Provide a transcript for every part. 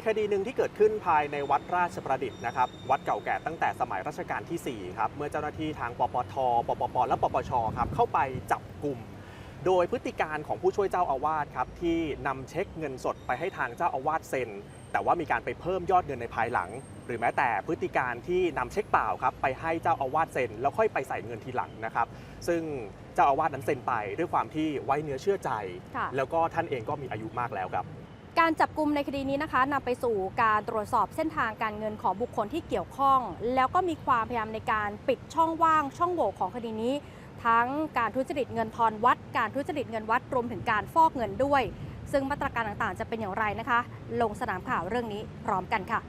มีคดีหนึ่งที่เกิดขึ้นภายในวัดราชประดิษฐ์นะครับ วัดเก่าแก่ตั้งแต่สมัยรัชกาลที่ 4 ครับ เมื่อเจ้าหน้าที่ทางปปท ปปป และปปช ครับ เข้าไปจับกลุ่ม โดยพฤติการของผู้ช่วยเจ้าอาวาสครับ ที่นำเช็คเงินสดไปให้ทางเจ้าอาวาสเซ็น แต่ว่ามีการไปเพิ่มยอดเงินในภายหลัง หรือแม้แต่พฤติการที่นำเช็คเปล่าครับไปให้เจ้าอาวาสเซ็น แล้วค่อยไปใส่เงินทีหลังนะครับ ซึ่งเจ้าอาวาสนั้นเซ็นไปด้วยความที่ไว้เนื้อเชื่อใจค่ะแล้วก็ท่านเองก็มีอายุมากแล้วครับ การจับกลุ่มในคดีนี้นะคะนำไปสู่การตรวจสอบเส้นทางการเงินของบุคคลที่เกี่ยวข้อง แล้วก็มีความพยายามในการปิดช่องว่างช่องโหว่ของคดีนี้ ทั้งการทุจริตเงินทอนวัด การทุจริตเงินวัดรวมถึงการฟอกเงินด้วย ซึ่งมาตรการต่างๆ จะเป็นอย่างไรนะคะ ลงสนามข่าวเรื่องนี้พร้อมกันค่ะ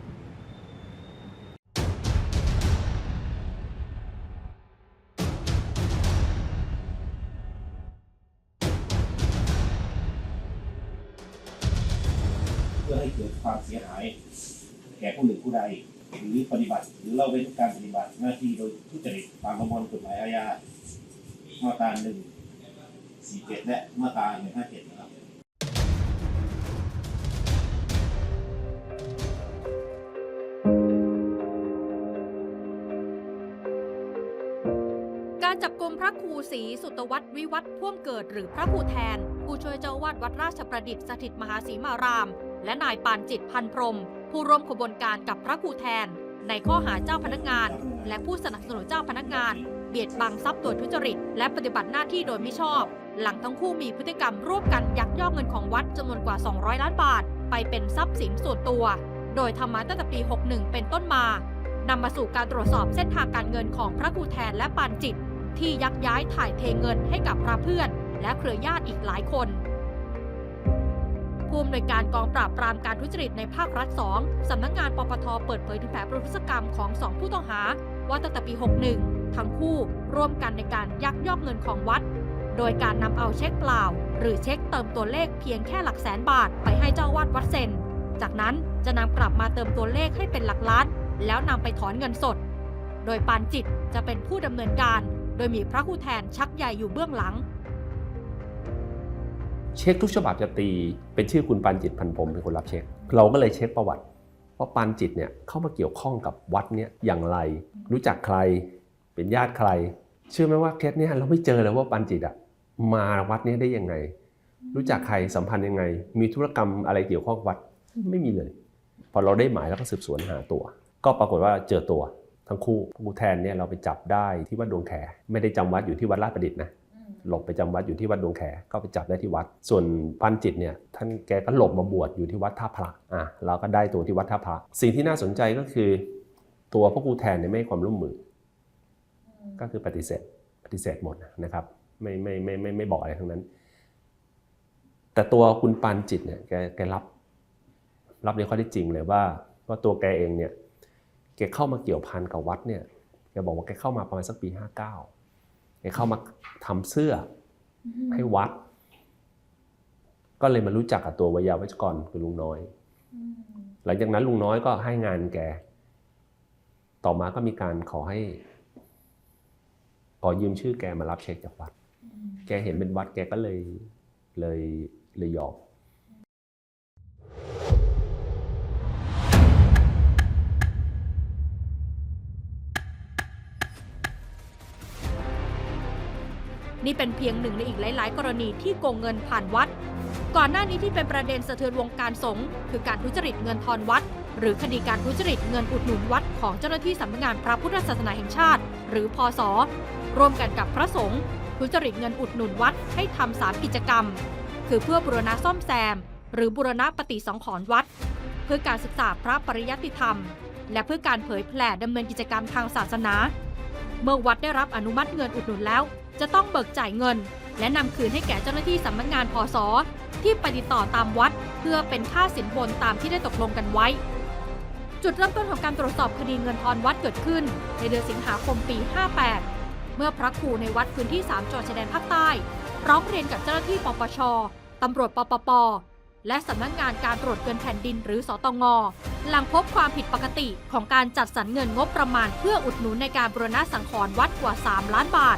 กิดความเสียหาย แก่ผู้หนึ่งผู้ใดหรือปฏิบัติ หรือเราเว้นการปฏิบัติหน้าที่โดยทุจริตตามประมวลกฎหมายอาญามาตราหนึ่งสี่เจ็ดและมาตราหนึ่งห้าเจ็ดนะครับการจับกลุ่มพระครูศรีสุตวัตวิวัฒน์พ่วงเกิดหรือพระครูแทน ผู้ช่วยเจ้าวาดวัดราชประดิษฐ์สถิตมหาศรีมาราม และนายปานจิตพันพรม ผู้ร่วมขบวนการกับพระครูแทน ในข้อหาเจ้าพนักงาน และผู้สนับสนุนเจ้าพนักงาน เบียดบังทรัพย์โดยทุจริต และปฏิบัติหน้าที่โดยไม่ชอบ หลังทั้งคู่มีพฤติกรรมร่วมกันยักยอกเงินของวัดจำนวนกว่า 200 ล้านบาท ไปเป็นทรัพย์สินส่วนตัว โดยทำมาตั้งแต่ปี 61 เป็นต้นมานำมาสู่การตรวจสอบเส้นทางการเงินของพระครูแทนและปานจิต ที่ยักย้ายถ่ายเทเงินให้กับพระเพื่อน และเครือญาติอีกหลายคนผู้อำนวยการกองปราบปรามการทุจริตในภาครัฐ 2 สำนักงานปปทเปิดเผยถึงแผนประทุษกรรมของสองผู้ต้องหา ว่าตั้งแต่ปี 61 ทั้งคู่ร่วมกันในการยักยอกเงินของวัด โดยการนำเอาเช็คเปล่า หรือเช็คเติมตัวเลขเพียงแค่หลักแสนบาทไปให้เจ้าวาดวัดเซ็นจากนั้นจะนำกลับมาเติมตัวเลขให้เป็นหลักล้าน แล้วนำไปถอนเงินสด โดยปานจิตจะเป็นผู้ดำเนินการ โดยมีพระครูแทนชักใหญ่อยู่เบื้องหลัง เช็คทุกฉบับจะตีเป็นชื่อคุณปานจิตพันพรมเป็นคนรับเช็ค เราก็เลยเช็คประวัติว่าปานจิตเนี่ยเข้ามาเกี่ยวข้องกับวัดเนี่ยอย่างไร รู้จักใครเป็นญาติใคร เชื่อไหมว่าเคสเนี่ยเราไม่เจอเลยว่าปานจิตอะมาวัดเนี้ได้ยังไง รู้จักใครสัมพันธ์ยังไง มีธุรกรรมอะไรเกี่ยวข้องวัดไม่มีเลย พอเราได้หมายแล้วก็สืบสวนหาตัว ก็ปรากฏว่าเจอตัวทั้งคู่ผู้แทนเนี่ยเราไปจับได้ที่วัดดวงแขไม่ได้จำวัดอยู่ที่วัดราชประดิษฐ์นะ หลบไปจำวัดอยู่ที่วัดดวงแขก็ไปจับได้ที่วัด ส่วนปันจิตเนี่ยท่านแกก็หลบมาบวชอยู่ที่วัดท่าพระอะเราก็ได้ตัวที่วัดท่าพระสิ่งที่น่าสนใจก็คือ ตัวพระครูแทนเนี่ยไม่ให้ความร่วมมือ ก็คือปฏิเสธปฏิเสธหมดนะครับ ไม่ไม่ไม่ไม่ไม่บอกอะไรทั้งนั้น แต่ตัวคุณปานจิตเนี่ยแกแกรับรับในข้อที่จริงเลยว่าว่าตัวแกเองเนี่ยแกเข้ามาเกี่ยวพันกับวัดเนี่ยแกบอกว่าแกเข้ามาประมาณสักปี 59แก เข้ามาทำเสื้ออให้วัด ก็เลยมารู้จักกับตัววิยาวัจกรคือลุงน้อย หลังจากนั้นลุงน้อยก็ให้งานแก ต่อมาก็มีการขอให้ ขอยืมชื่อแกมารับเช็คจากวัด แกเห็นเป็นวัดแกก็เลยเลยเลยยอม นี่เป็นเพียงหนึ่งในอีกหลาย ๆ กรณีที่โกงเงินผ่านวัด ก่อนหน้านี้ที่เป็นประเด็นสะเทือนวงการสงฆ์คือการทุจริตเงินทอนวัด หรือคดีการทุจริตเงินอุดหนุนวัดของเจ้าหน้าที่สำนักงานพระพุทธศาสนาแห่งชาติ หรือพอสร่วมกันกับพระสงฆ์ทุจริตเงินอุดหนุนวัดให้ทำสามกิจกรรม คือเพื่อบูรณะซ่อมแซม หรือบูรณะปฏิสังขรณ์วัด เพื่อการศึกษาพระปริยัติธรรม และเพื่อการเผยแผ่ดำเนินกิจกรรมทางศาสนา เมื่อวัดได้รับอนุมัติเงินอุดหนุนแล้ว จะต้องเบิกจ่ายเงิน และนำคืนให้แก่เจ้าหน้าที่สำนักงานพศที่ปฏิดต่อตามวัด เพื่อเป็นค่าสินบนตามที่ได้ตกลงกันไว้ จุดเริ่มต้นของการตรวจสอบคดีเงินทอนวัดเกิดขึ้น ในเดือนสิงหาคมปี 58 เมื่อพระครูในวัดพื้นที่ 3จังหวัดชายแดนภาคใต้ร้องเรียนกับเจ้าหน้าที่ปปชตำรวจปปป และสำนักงานการตรวจเงินแผ่นดินหรือสตงหลังพบความผิดปกติของการจัดสรรเงินงบประมาณเพื่ออุดหนุนในการบรณะสังขรณ์วัดกว่า 3 ล้านบาท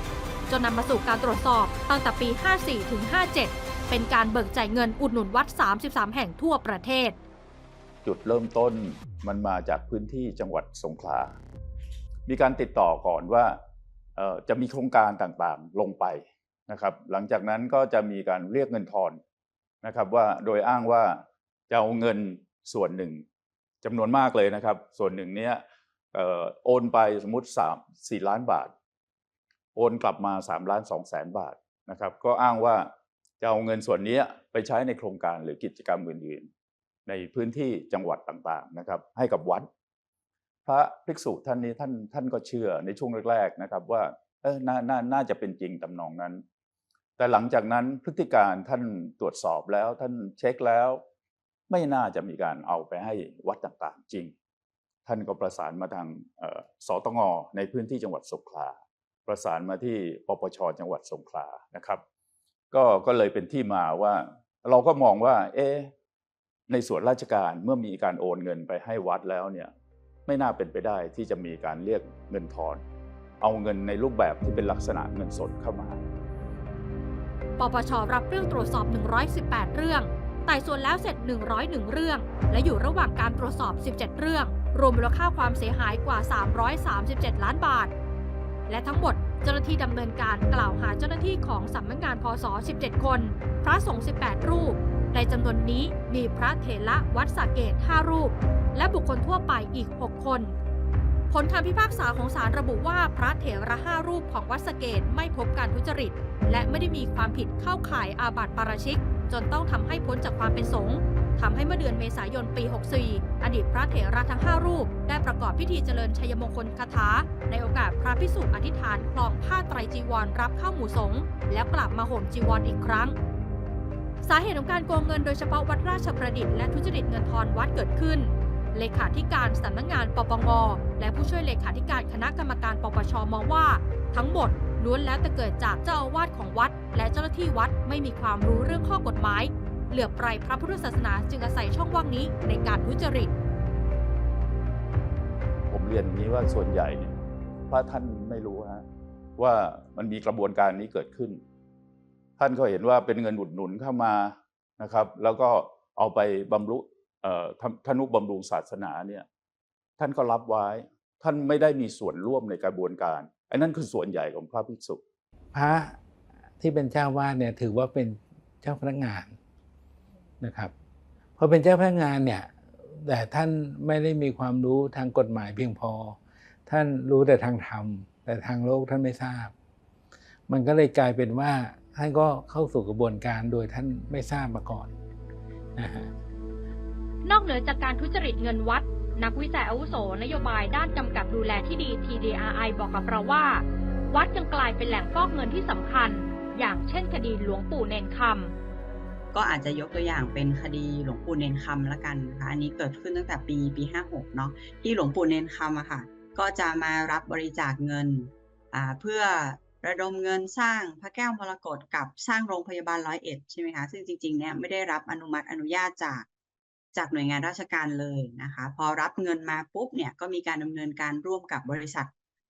จนนำมาสู่การตรวจสอบตั้งแต่ปี 54 ถึง 57 เป็นการเบิกจ่ายเงินอุดหนุนวัด 33 แห่งทั่วประเทศ จุดเริ่มต้นมันมาจากพื้นที่จังหวัดสงขลา มีการติดต่อก่อนว่าจะมีโครงการต่างๆลงไปนะครับ หลังจากนั้นก็จะมีการเรียกเงินทอนนะครับว่าโดยอ้างว่าจะเอาเงินส่วนหนึ่งจำนวนมากเลยนะครับ ส่วนหนึ่งเนี้ยโอนไปสมมติ3 4 ล้านบาท โอนกลับมา3ล้าน2แสนบาทนะครับ ก็อ้างว่าจะเอาเงินส่วนนี้ไปใช้ในโครงการหรือกิจกรรมอื่นๆ ในพื้นที่จังหวัดต่างๆนะครับ ให้กับวัด พระภิกษุท่านนี้ท่านท่านก็เชื่อในช่วงแรก ๆนะครับ ว่าเออนานาน่าจะเป็นจริงตำนองนั้น แต่หลังจากนั้นพฤติการท่านตรวจสอบแล้วท่านเช็คแล้ว ไม่น่าจะมีการเอาไปให้วัดต่างๆจริง ท่านก็ประสานมาทางสตงในพื้นที่จังหวัดสงขลา ประสานมาที่ปปชจังหวัดสงขลานะครับ ก็ก็เลยเป็นที่มาว่า เราก็มองว่า เอ๊ในส่วนราชการเมื่อมีการโอนเงินไปให้วัดแล้วเนี่ยไม่น่าเป็นไปได้ที่จะมีการเรียกเงินทอน เอาเงินในรูปแบบที่เป็นลักษณะเงินสดเข้ามา ปปชรับเรื่องตรวจสอบ 118 เรื่องไต่สวนแล้วเสร็จ 101 เรื่อง และอยู่ระหว่างการตรวจสอบ 17 เรื่อง รวมมูลค่าความเสียหายกว่า 337 ล้านบาท และทั้งหมดเจ้าหน้าที่ดำเนินการกล่าวหาเจ้าหน้าที่ของสำนักงานพศ 17 คน พระสงฆ์ 18 รูป ในจำนวนนี้มีพระเถระวัดสระเกต 5 รูป และบุคคลทั่วไปอีก 6 คน ผลคำพิพากษาของศาลระบุว่าพระเถระห้ารูปของวัดสเกตไม่พบการทุจริต และไม่ได้มีความผิดเข้าข่ายอาบัติปาราชิก จนต้องทำให้พ้นจากความเป็นสงฆ์ ทำให้เมื่อเดือนเมษายนปี 64 อดีตพระเถระทั้ง 5 รูป ได้ประกอบพิธีเจริญชัยมงคลคาถา ในโอกาสพระพิสุอธิษฐานคลองผ้าไตรจีวรรับเข้าหมู่สงฆ์แล้วกลับมาห่มจีวรออีกครั้ง สาเหตุของการโกงเงินโดยเฉพาะวัดราชประดิษฐ์และทุจริตเงินทอนวัดเกิดขึ้น เลขาธิการสำนักงานปปงและผู้ช่วยเลขาธิการคณะกรรมการปปชมองว่า ทั้งหมดล้วนแล้วแต่เกิดจากเจ้าอาวาสของวัด และเจ้าหน้าที่วัดไม่มีความรู้เรื่องข้อกฎหมาย เหลือบไพรพระพุทธศาสนาจึงอาศัยช่องว่างนี้ในการทุจริต ผมเรียนอย่างนี้ว่าส่วนใหญ่เนี่ยพระท่านไม่รู้ฮะว่ามันมีกระบวนการนี้เกิดขึ้น ท่านก็เห็นว่าเป็นเงินอุดหนุนเข้ามานะครับ แล้วก็เอาไปบำรุเอ่อทำธนุบำรุงศาสนาเนี่ยท่านก็รับไว้ ท่านไม่ได้มีส่วนร่วมในกระบวนการอันนั้นคือส่วนใหญ่ของพระภิกษุ พระที่เป็นเจ้าวาดเนี่ยถือว่าเป็นเจ้าพนักงาน นะครับพอเป็นเจ้าพนักงานเนี่ยแต่ท่านไม่ได้มีความรู้ทางกฎหมายเพียงพอ ท่านรู้แต่ทางธรรม แต่ทางโลกท่านไม่ทราบ มันก็เลยกลายเป็นว่าท่านก็เข้าสู่กระบวนการโดยท่านไม่ทราบมาก่อนนะฮะนอกเหนือจากการทุจริตเงินวัด นักวิจัยอาวุโสนโยบายด้านกำกับดูแลที่ดี TDRI บอกกับเราว่า วัดยังกลายเป็นแหล่งฟอกเงินที่สำคัญ อย่างเช่นคดีหลวงปู่เนนคำ ก็อาจจะยกตัวอย่างเป็นคดีหลวงปู่เนนคำละกันนะคะอันนี้เกิดขึ้นตั้งแต่ปีปี 56 เนาะที่หลวงปู่เนนคำอะค่ะก็จะมารับบริจาคเงินเพื่อระดมเงินสร้างพระแก้วมรกตกับสร้างโรงพยาบาลร้อยเอ็ดใช่ไหมคะซึ่งจริงๆเนี่ยไม่ได้รับอนุมัติอนุญาตจากจากหน่วยงานราชการเลยนะคะพอรับเงินมาปุ๊บเนี่ยก็มีการดำเนินการร่วมกับบริษัท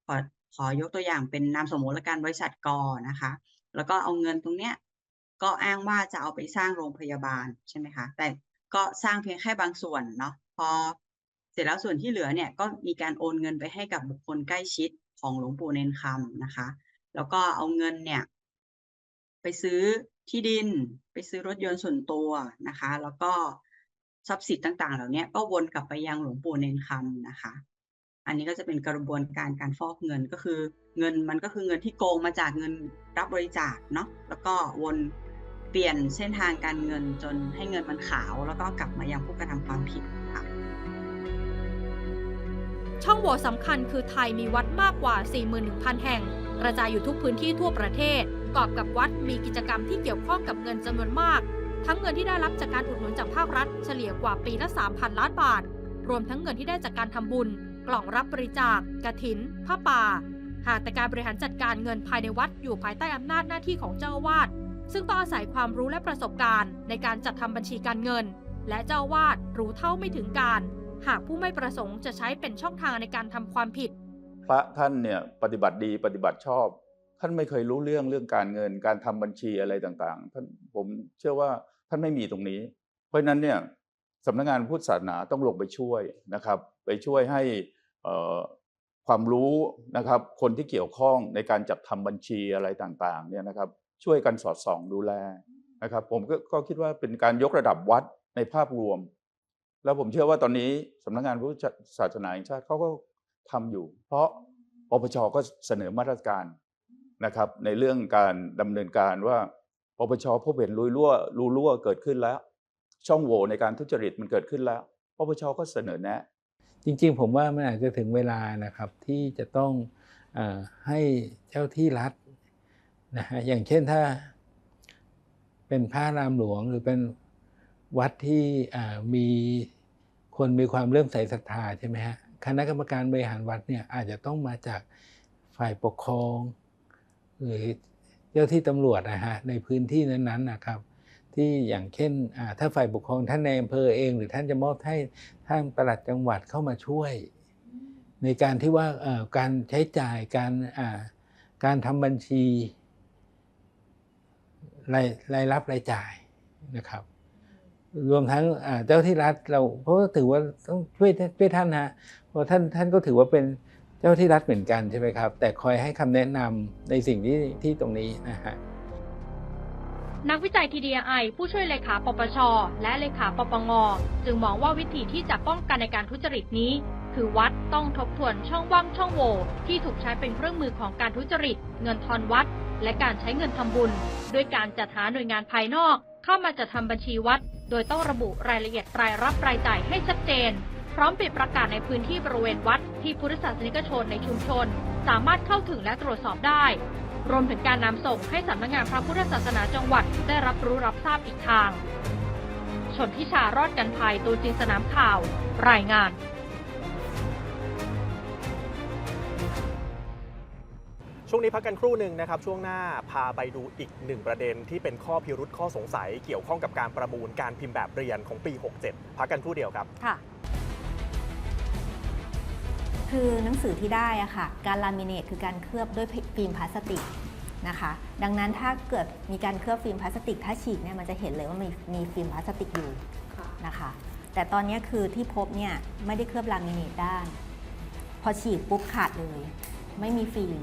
ขอขอยกตัวอย่างเป็นนามสมมติละกันบริษัทกอนะคะ แล้วก็เอาเงินตรงเนี้ย ก็อ้างว่าจะเอาไปสร้างโรงพยาบาลใช่ไหมคะ แต่ก็สร้างเพียงแค่บางส่วนเนาะพอเสร็จแล้วส่วนที่เหลือเนี่ยก็มีการโอนเงินไปให้กับบุคคลใกล้ชิดของหลวงปู่เนนคำนะคะ แล้วก็เอาเงินเนี่ย ไปซื้อที่ดิน ไปซื้อรถยนต์ส่วนตัวนะคะ แล้วก็ทรัพย์สินต่างๆ เหล่านี้ก็วนกลับไปยังหลวงปู่เนนคำนะคะ อันนี้ก็จะเป็นกระบวนการการฟอกเงินก็คือ เงินมันก็คือเงินที่โกงมาจากเงินรับบริจาคเนาะแล้วก็วน เปลี่ยนเส้นทางการเงินจนให้เงินมันขาว แล้วก็กลับมายังผู้กระทำความผิดค่ะช่องโหว่สำคัญคือไทยมีวัดมากกว่า 41,000 แห่ง กระจายอยู่ทุกพื้นที่ทั่วประเทศ กอบกับวัดมีกิจกรรมที่เกี่ยวข้องกับเงินจำนวนมาก ทั้งเงินที่ได้รับจากการอุดหนุนจากภาครัฐ เฉลี่ยกว่าปีละ 3,000 ล้านบาท รวมทั้งเงินที่ได้จากการทำบุญ กล่องรับบริจาคกระถินผ้าป่า หากแต่การบริหารจัดการเงินภายในวัดอยู่ภายใต้อำนาจหน้าที่ของเจ้าอาวาส ซึ่งต้องอาศัยความรู้และประสบการณ์ ในการจัดทำบัญชีการเงิน และเจ้าวาสรู้เท่าไม่ถึงการ หากผู้ไม่ประสงค์จะใช้เป็นช่องทางในการทำความผิด พระท่านเนี่ยปฏิบัติดีปฏิบัติชอบ ท่านไม่เคยรู้เรื่องเรื่องการเงิน การทำบัญชีอะไรต่างๆ ท่านผมเชื่อว่าท่านไม่มีตรงนี้ เพราะฉะนั้นเนี่ยสำนักงานพุทธศาสนาต้องลงไปช่วยนะครับ ไปช่วยให้ความรู้นะครับ คนที่เกี่ยวข้องในการจัดทำบัญชีอะไรต่างๆเนี่ยนะครับ ช่วยกันสอดส่องดูแลนะครับผมก็ก็คิดว่าเป็นการยกระดับวัดในภาพรวม แล้วผมเชื่อว่าตอนนี้สำนักงานพุทธศาสนาแห่งชาติเขาก็ทำอยู่ เพราะปปชก็เสนอมาตรการนะครับ ในเรื่องการดำเนินการว่าปปชพบเห็นรูรั่วรูรั่วเกิดขึ้นแล้ว ช่องโหว่ในการทุจริตมันเกิดขึ้นแล้วปปชก็เสนอแนะ จริงๆ ผมว่ามันอาจจะถึงเวลานะครับที่จะต้องอให้เจ้าที่รัฐ นะฮะอย่างเช่นถ้าเป็นพระรามหลวงหรือเป็นวัดที่มีคนมีความเริ่อมใส่ศรัทธาใช่ไหมฮะคณะกรรมการบริหารวัดเนี่ยอาจจะต้องมาจากฝ่ายปกครอง หรือเจ้าที่ตำรวจนะฮะในพื้นที่นั้นๆนะครับ ที่อย่างเช่นถ้าฝ่ายปกครองท่านในอำเภอเอง หรือท่านจะมอบให้ท่านประหลัดจังหวัดเข้ามาช่วย ในการที่ว่าการใช้จ่ายการการทำบัญชี รายรายรับรายจ่ายนะครับ รวมทั้งเจ้าที่รัฐเราเพราะถือว่าต้องช่วยช่วยท่านนะเพราะท่านท่านก็ถือว่าเป็นเจ้าที่รัฐเหมือนกันใช่ไหมครับ แต่คอยให้คำแนะนำในสิ่งที่ที่ตรงนี้นะฮะนักวิจัย TDI ผู้ช่วยเลขาปปช และเลขาปปง จึงมองว่าวิธีที่จะป้องกันในการทุจริตนี้ คือวัดต้องทบทวนช่องว่างช่องโหว่ที่ถูกใช้เป็นเครื่องมือของการทุจริต เงินทอนวัด และการใช้เงินทำบุญ ด้วยการจัดหาหน่วยงานภายนอก เข้ามาจัดทำบัญชีวัด โดยต้องระบุรายละเอียดรายรับรายจ่ายให้ชัดเจน พร้อมปิดประกาศในพื้นที่บริเวณวัด ที่พุทธศาสนิกชนในชุมชน สามารถเข้าถึงและตรวจสอบได้ รวมถึงการนำส่งให้สำนักงานพระพุทธศาสนาจังหวัด ได้รับรู้รับทราบอีกทางชนทิชารอดกันภัยตัวจริงสนามข่าว รายงาน ช่วงนี้พักกันครู่หนึ่งนะครับ ช่วงหน้าพาไปดูอีกหนึ่งประเด็นที่เป็นข้อพิรุษข้อสงสัยเกี่ยวข้องกับการประมูลการพิมพ์แบบเรียนของปี 67 พักกันครู่เดียวครับค่ะคือหนังสือที่ได้อะค่ะ การลามิเนตคือการเคลือบด้วยฟิล์มพลาสติกนะคะ ดังนั้นถ้าเกิดมีการเคลือบฟิล์มพลาสติก ถ้าฉีกเนี่ยมันจะเห็นเลยว่ามีมีฟิล์มพลาสติกอยู่นะคะ แต่ตอนนี้คือที่พบเนี่ยไม่ได้เคลือบลามิเนตด้าน พอฉีกปุ๊บขาดเลย ไม่มีฟิล์ม